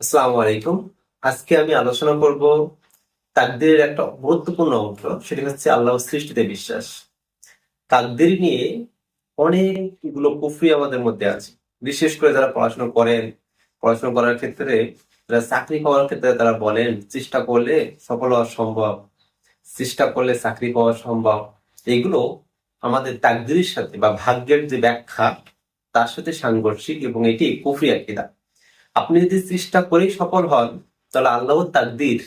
আসসালামু আলাইকুম। আজকে আমি আলোচনা করব তাকদীরের একটা গুরুত্বপূর্ণ অংশ, সেটা হচ্ছে আল্লাহ সৃষ্টিতে বিশ্বাস। তাকদীর নিয়ে অনেকগুলো কুফরি আমাদের মধ্যে আছে। বিশেষ করে যারা পড়াশোনা করেন, পড়াশোনা করার ক্ষেত্রে, যারা চাকরি পাওয়ার ক্ষেত্রে তারা বলেন, চেষ্টা করলে সফল হওয়া সম্ভব। চেষ্টা করলে চাকরি পাওয়া সম্ভব। এগুলো আমাদের তাকদীরের সাথে বা ভাগ্যের যে ব্যাখ্যা, তার সাথে সাংঘর্ষিক এবং এটি কুফরি আকিদা। আপনি যদি চেষ্টা করেই সফল হন, তাহলে আল্লাহর তাকদির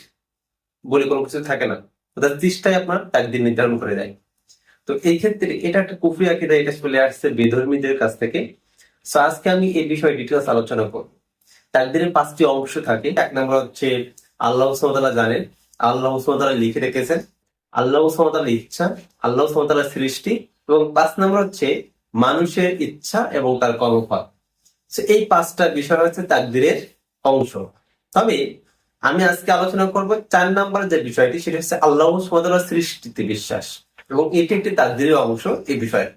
বলে কোনো কিছু থাকে না। অর্থাৎ চেষ্টাই আপনার তাকদির নির্ধারণ করে দেয়। তো এই ক্ষেত্রে এটা একটা কুফরি আকিদা, এটা চলে আসছে বেধর্মীদের কাছ থেকে। সো আজকে আমি এই বিষয়ে ডিটেলস আলোচনা করব। তাকদিরের পাঁচটি অংশ থাকে। এক নম্বর হচ্ছে, আল্লাহ সুমতালা জানেন, আল্লাহ সুমতালা লিখে রেখেছেন। আল্লাহ সুমতালা ইচ্ছা, আল্লাহ সুমতালা সৃষ্টি। এবং পাঁচ নম্বর হচ্ছে, মানুষের ইচ্ছা এবং তার কর্মফল। এই পাঁচটা বিষয় হচ্ছে তাকদিরের অংশ। তবে আমি আজকে আলোচনা করব চার নম্বর যে বিষয়টি, সেটা হচ্ছে আল্লাহ সৃষ্টিতে বিশ্বাস। এবং এটি একটি তাকদিরের অংশ, এই বিষয়ে।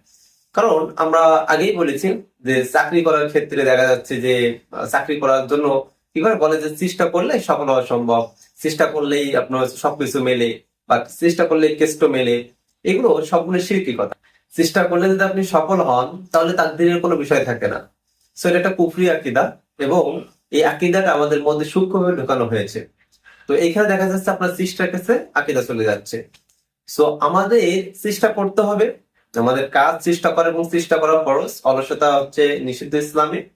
কারণ আমরা আগেই বলেছি যে চাকরি করার ক্ষেত্রে দেখা যাচ্ছে যে, চাকরি করার জন্য কি করে বলে যে চেষ্টা করলে সফল হওয়া সম্ভব, চেষ্টা করলেই আপনার সবকিছু মেলে বা চেষ্টা করলে কেষ্ট মেলে, এগুলো সবগুলো শিল্পী কথা। চেষ্টা করলে যদি আপনি সফল হন, তাহলে তাকদিরের কোনো বিষয় থাকে না। সো এটা কুফরি আকিদা এবং এই আকিদাটা আমাদের মধ্যে সূক্ষ্মভাবে ঢোকানো হয়েছে। তো এখানে দেখা যাচ্ছে আপনার চেষ্টার কাছে আকিদা চলে যাচ্ছে। সো আমাদের চেষ্টা করতে হবে। আমাদের কাজ চেষ্টা করা এবং চেষ্টা করা খরচ অলসতা হচ্ছে নিষিদ্ধ ইসলামে।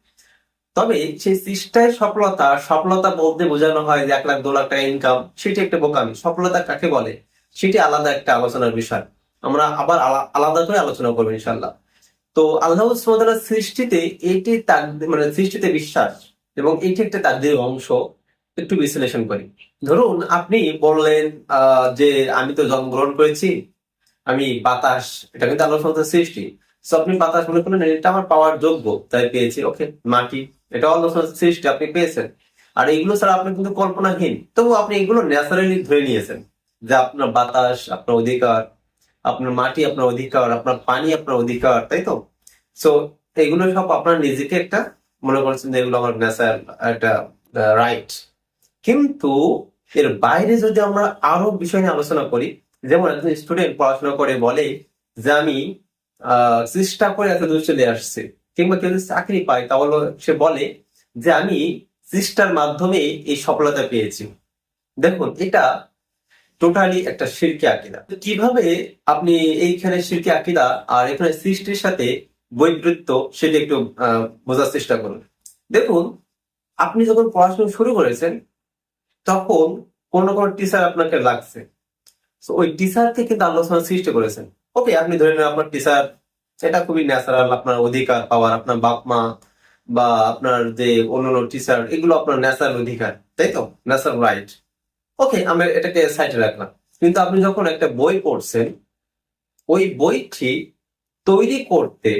তবে সেই চেষ্টায় সফলতা সফলতা বলতে বোঝানো হয় যে এক লাখ, দু লাখ টাকা ইনকাম সেটি একটা বোকামি। সফলতা কাকে বলে? সেটি আলাদা একটা আলোচনার বিষয়। আমরা আবার আলা- আলাদা করে আলোচনা করব ইনশাল্লাহ তো আল্লাহ সুবহানাহু সৃষ্টিতে এটি তাকদি- মানে সৃষ্টিতে বিশ্বাস এবং এটি একটা তাকদের অংশ। একটু বিশ্লেষণ করি। ধরুন, আপনি বললেন যে আমি তো জন্মগ্রহণ করেছি, আমি বাতাস, এটা কিন্তু আল্লাহ সুবহানাহু সৃষ্টি। তো আপনি বাতাস মনে করলেন, এটা আমার পাওয়ার যোগ্য, তাই পেয়েছি, ওকে, মাটি, এটা আল্লাহ সুবহানাহু সৃষ্টি, আপনি পেয়েছেন। আর এগুলো ছাড়া আপনি কিন্তু কল্পনাহীন। তবু আপনি এগুলো ন্যাচারালি ধরে নিয়েছেন যে আপনার বাতাস, আপনার অধিকার আপনার মাটি আপনার অধিকার, আপনার পানি আপনার অধিকার, তাই তো? সো এগুলো সব আপনার নিজেকে একটা, মনে করছেন এগুলো আমার ন্যাচারাল একটা রাইট কিন্তু এর বাইরে যদি আমরা আরও বিষয় নিয়ে আলোচনা করি, যেমন একজন স্টুডেন্ট পড়াশোনা করে বলে যে আমি চেষ্টা করে এত দূর চলে আসছে, কিংবা কেউ যদি চাকরি পায়, তাহলে সে বলে যে আমি চেষ্টার মাধ্যমে এই সফলতা পেয়েছি। দেখুন, এটা টোটালি একটা শিরকি আকিদা। কীভাবে আপনি এইখানে শিরকি আকিদা আর এখানে সৃষ্টির সাথে বৈবৃত্ত সেটা একটু বোঝার চেষ্টা করুন। দেখুন, আপনি যখন পড়াশোনা শুরু করেছেন, তখন কোন কোন টিচার আপনাকে লাগছে। তো ওই টিচারকে কিন্তু আল্লাহ সুবহানাহু সৃষ্টি করেছেন। ওকে আপনি ধরে নেন আপনার টিচার এটা খুবই ন্যাচারাল আপনার অধিকার পাওয়ার আপনার বাপ মা বা আপনার যে অন্যান্য টিচার এগুলো আপনার ন্যাচারাল অধিকার, তাই তো? ন্যাচারাল রাইট ওকে আমরা এটাকে সাইডে রাখলাম। কিন্তু আপনি যখন একটা বই পড়ছেন, ওই বইটি তৈরি করতে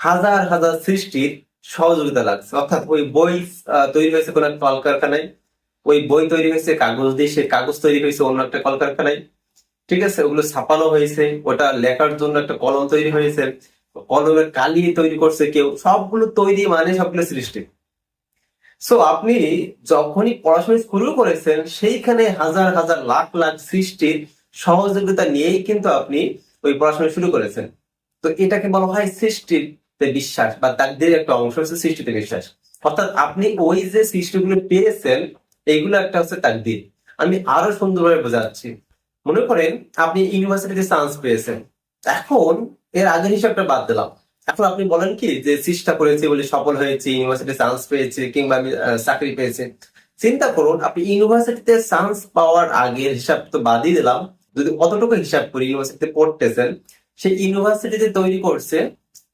হাজার হাজার সৃষ্টির সহযোগিতা লাগছে। অর্থাৎ ওই বই তৈরি হয়েছে কোনো একটা কলকারখানায়, ওই বই তৈরি হয়েছে কাগজ দিয়ে, সে কাগজ তৈরি হয়েছে অন্য একটা কলকারখানায়। ঠিক আছে? ওগুলো ছাপানো হয়েছে, ওটা লেখার জন্য একটা কলম তৈরি হয়েছে, কলমের কালি তৈরি করছে কেউ, সবগুলো তৈরি মানে সবগুলো সৃষ্টি। সো আপনি যখনই পড়াশোনা শুরু করেছেন, সেইখানে হাজার হাজার লাখ লাখ সৃষ্টির সহযোগিতা নিয়েই কিন্তু আপনি ওই পড়াশোনা শুরু করেছেন। তো এটাকে বলা হয় সৃষ্টিতে বিশ্বাস বা তাকদের একটা অংশ হচ্ছে সৃষ্টিতে বিশ্বাস। অর্থাৎ আপনি ওই যে সৃষ্টিগুলো পেয়েছেন, এইগুলো একটা হচ্ছে তাকদির। আমি আরও সুন্দরভাবে বোঝাচ্ছি। মনে করেন, আপনি ইউনিভার্সিটিতে চান্স পেয়েছেন। এখন এর আগের হিসাবটা বাদ দিলাম। এখন আপনি বলেন কি যে চেষ্টা করেছি বলে সফল হয়েছি ইউনিভার্সিটি চান্স পেয়েছে কিংবা আমি চাকরি পেয়েছি। চিন্তা করুন, আপনি ইউনিভার্সিটিতে চান্স পাওয়ার আগের হিসাব তো বাদই দিলাম। যদি কতটুকু হিসাব করি ইউনিভার্সিটিতে পড়তেছেন সেই ইউনিভার্সিটিতে তৈরি করছে,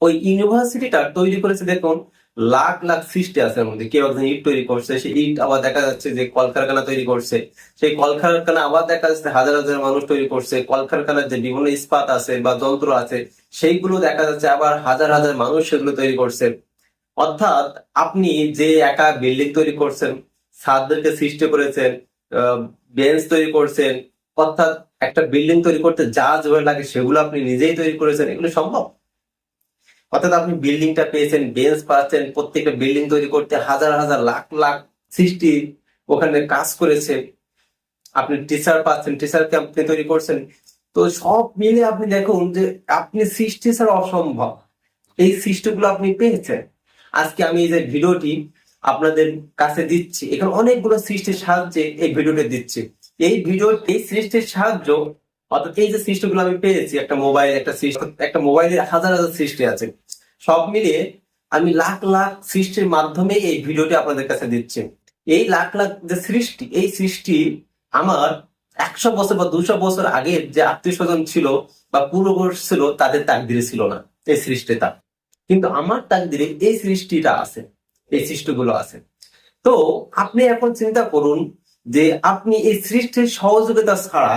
ওই ইউনিভার্সিটিটা তৈরি করেছে দেখুন লাখ লাখ সৃষ্টি আছে এর মধ্যে। কেউ একজন ইট তৈরি করছে, সেই ইট আবার দেখা যাচ্ছে যে কলকারখানা তৈরি করছে। সেই কলকারখানা আবার দেখা যাচ্ছে হাজার হাজার মানুষ তৈরি করছে। কলকারখানার যে বিভিন্ন ইস্পাত আছে বা যন্ত্র আছে, সেইগুলো দেখা যাচ্ছে আবার হাজার হাজার মানুষ সেগুলো তৈরি করছে। অর্থাৎ আপনি যে একা বিল্ডিং তৈরি করছেন, ছাদদেরকে সৃষ্টি করেছেন বেঞ্চ তৈরি করছেন, অর্থাৎ একটা বিল্ডিং তৈরি করতে যা যেভাবে লাগে সেগুলো আপনি নিজেই তৈরি করেছেন, এগুলো সম্ভব? অর্থাৎ আপনি বিল্ডিংটা পেয়েছেন, বেঞ্চ পাচ্ছেন, প্রত্যেকটা বিল্ডিং তৈরি করতে হাজার হাজার লাখ লাখ সৃষ্টি ওখানে কাজ করেছে। আপনি টিচার পাচ্ছেন টিচারকে আপনি তৈরি করছেন। তো সব মিলে আপনি দেখুন যে আপনি সৃষ্টি ছাড়া অসম্ভব। এই সৃষ্টিগুলো আপনি পেয়েছেন। আজকে আমি এই যে ভিডিওটি আপনাদের কাছে দিচ্ছি, এখানে অনেকগুলো সৃষ্টির সাহায্যে এই ভিডিওটি দিচ্ছি। এই ভিডিও এই সৃষ্টির সাহায্য অর্থাৎ এই যে সৃষ্টিগুলো আমি পেয়েছি, একটা মোবাইল একটা সৃষ্টি, একটা মোবাইলের হাজার হাজার সৃষ্টি আছে। সব মিলিয়ে আমি লাখ লাখ সৃষ্টির মাধ্যমে এই ভিডিওটি আপনাদের কাছে দিচ্ছি। এই লাখ লাখ যে সৃষ্টি, এই সৃষ্টি আমার একশো বছর বা দুশো বছর আগের যে আত্মীয় স্বজন ছিল বা পূর্বপুরুষ ছিল, তাদের তাকদিরে ছিল না, এই সৃষ্টিটা কিন্তু আমার তাকদিরে এই সৃষ্টিটা আছে, এই সৃষ্টিগুলো আছে। তো আপনি এখন চিন্তা করুন যে আপনি এই সৃষ্টির সহযোগিতা ছাড়া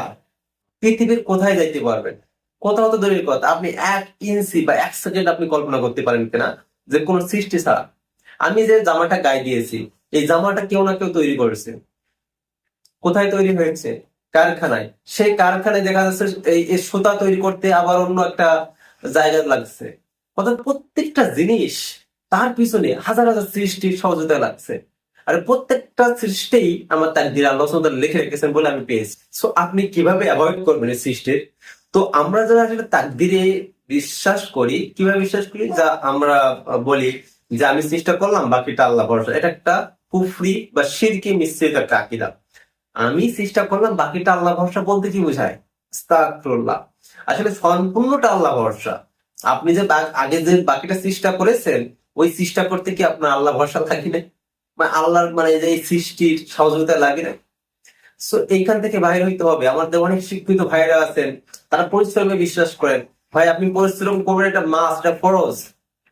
পৃথিবীর কোথায় যাইতে পারবেন? কোথাও তো দূরের কথা। আপনি এক ইঞ্চি বা এক সেকেন্ড আপনি কল্পনা করতে পারেন কিনা? যে কোন সৃষ্টি ছাড়া। আমি যে জামাটা গায়ে দিয়েছি, এই জামাটা কেউ না কেউ তৈরি করেছে। কোথায় তৈরি হয়েছে? কারখানায়। সেই কারখানায় দেখা যাচ্ছে এই সুতা তৈরি করতে আবার অন্য একটা জায়গা লাগছে। অর্থাৎ প্রত্যেকটা জিনিস তার পিছনে হাজার হাজার সৃষ্টির সহযোগিতা লাগছে। আর প্রত্যেকটা সৃষ্টিই আমার তার দিন আল্লাহ লিখে রেখেছেন বলে আমি পেয়েছি। সো আপনি কীভাবে অ্যাভয়েড করবেন এই সৃষ্টির? তো আমরা যারা আসলে তাকদিরে বিশ্বাস করি, কীভাবে বিশ্বাস করি? যা আমরা বলি যে আমি চেষ্টা করলাম, বাকিটা আল্লাহ ভরসা। এটা একটা কুফরি বা শিরকি মিশ্রিত একটা আকিদা। আমি চেষ্টা করলাম, বাকিটা আল্লাহ ভরসা বলতে কি বোঝায়? আসলে সম্পূর্ণটা আল্লাহ ভরসা। আপনি যে আগে যে বাকিটা চেষ্টা করেছেন, ওই চেষ্টা করতে কি আপনার আল্লাহ ভরসা লাগে না মানে আল্লাহর মানে যে সৃষ্টির সহযোগিতা লাগে না। সো এইখান থেকে বাইরে হইতে হবে। আমাদের অনেক শিক্ষিত ভাইরা আছেন, তারা পরিশ্রমে বিশ্বাস করেন। ভাই, আপনি পরিশ্রম করবেন, এটা মাস, এটা ফরজ।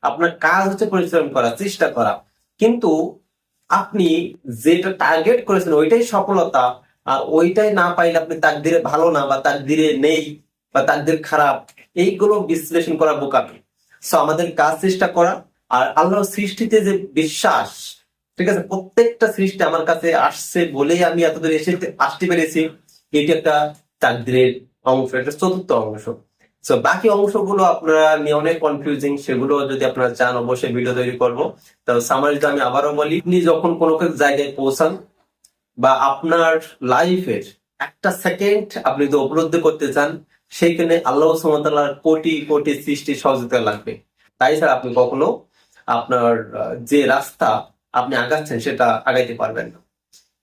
আপনার কাজ হচ্ছে পরিশ্রম করা, চেষ্টা করা। কিন্তু আপনি যেটা টার্গেট করেছেন, ওইটাই সফলতা, আর ওইটাই না পাইলে আপনি তার তাকদিরে ভালো না, বা তার তাকদিরে নেই, বা তার তাকদির খারাপ, এইগুলো বিশ্লেষণ করা বোকামি। সো আমাদের কাজ চেষ্টা করা, আর আল্লাহর সৃষ্টিতে যে বিশ্বাস ঠিক আছে, প্রত্যেকটা সৃষ্টি আমার কাছে আসছে বলেই আমি এতদূর এসে আসতে পেরেছি। এটি একটা তাকদিরের অংশ একটা চতুর্থ অংশ। তো বাকি অংশগুলো আপনারা নিয়ে অনেক কনফিউজিং সেগুলো যদি আপনারা চান, অবশ্যই ভিডিও তৈরি করব। তো সামারিটা আমি আবারও বলি, আপনি যখন কোনো জায়গায় পৌঁছান বা আপনার লাইফের একটা সেকেন্ড আপনি যদি উপলব্ধি করতে চান, সেইখানে আল্লাহ সুমতাল্লাহর কোটি কোটি সৃষ্টি সহযোগিতা লাগবে। তাই ছাড়া আপনি কখনো আপনার যে রাস্তা আপনি আগাচ্ছেন সেটা আগাইতে পারবেন না।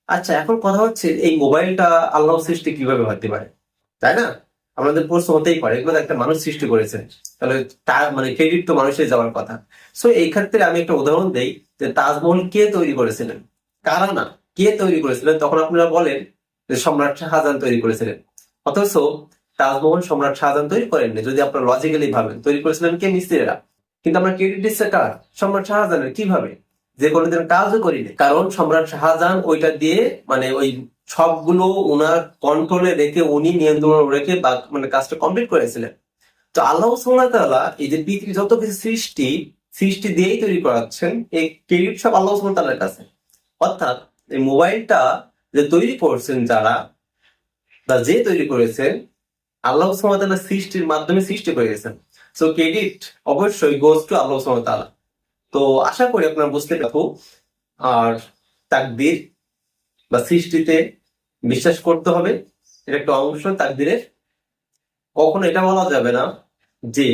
আচ্ছা এখন কথা হচ্ছে এই মোবাইলটা আল্লাহ সৃষ্টি কীভাবে হতে পারে? তাই না? আমাদের প্রশ্ন হতেই পারে এগুলো একটা মানুষ সৃষ্টি করেছে, তাহলে তার মানে ক্রেডিট তো মানুষের যাওয়ার কথা। সো এই ক্ষেত্রে আমি একটা উদাহরণ দেই, যে তাজমহল কে তৈরি করেছিলেন? কারা না? কে তৈরি করেছিলেন? তখন আপনারা বলেন যে সম্রাট শাহজাহান তৈরি করেছিলেন। অথচ তাজমহল সম্রাট শাহজাহান তৈরি করেননি, যদি আপনারা লজিক্যালি ভাবেন। তৈরি করেছিলেন কে? মিস্ত্রিরা কিন্তু আমরা ক্রেডিট দিচ্ছে কার? সম্রাট শাহজাহানের। কীভাবে? যে কোনোদিন কাজও করিনি। কারণ সম্রাট শাহজাহান ওইটা দিয়ে মানে ওই সবগুলো ওনার কন্ট্রোলে রেখে উনি নিয়ন্ত্রণ রেখে মানে কাজটা কমপ্লিট করেছিলেন। তো আল্লাহ সুবহানাহু এই যে পৃথিবী যত কিছু সৃষ্টি সৃষ্টি দিয়েই তৈরি করাচ্ছেন, এই ক্রেডিট সব আল্লাহ সুবহানাহু কাছে। অর্থাৎ এই মোবাইলটা যে তৈরি করছেন যারা, বা যে তৈরি করেছেন, আল্লাহ সুবহানাহু সৃষ্টির মাধ্যমে সৃষ্টি করেছেন। সো ক্রেডিট অবশ্যই গোজ টু আল্লাহ সুবহানাহু তো আশা করি আপনারা বুঝতে পারব আর তাকদির বা সৃষ্টিতে বিশ্বাস করতে হবে। এটা একটা অংশ তাকদিরের। কখনো এটা বলা যাবে না যে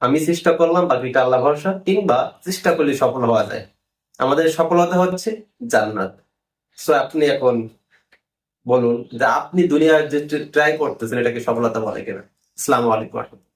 আমি চেষ্টা করলাম, বাকিটা আল্লাহ ভরসা, কিংবা চেষ্টা করলে সফল হওয়া যায়। আমাদের সফলতা হচ্ছে জান্নাত। সো আপনি এখন বলুন যে আপনি দুনিয়ার যে ট্রাই করতেছেন, এটাকে সফলতা বলে কিনা। আসসালামু আলাইকুম।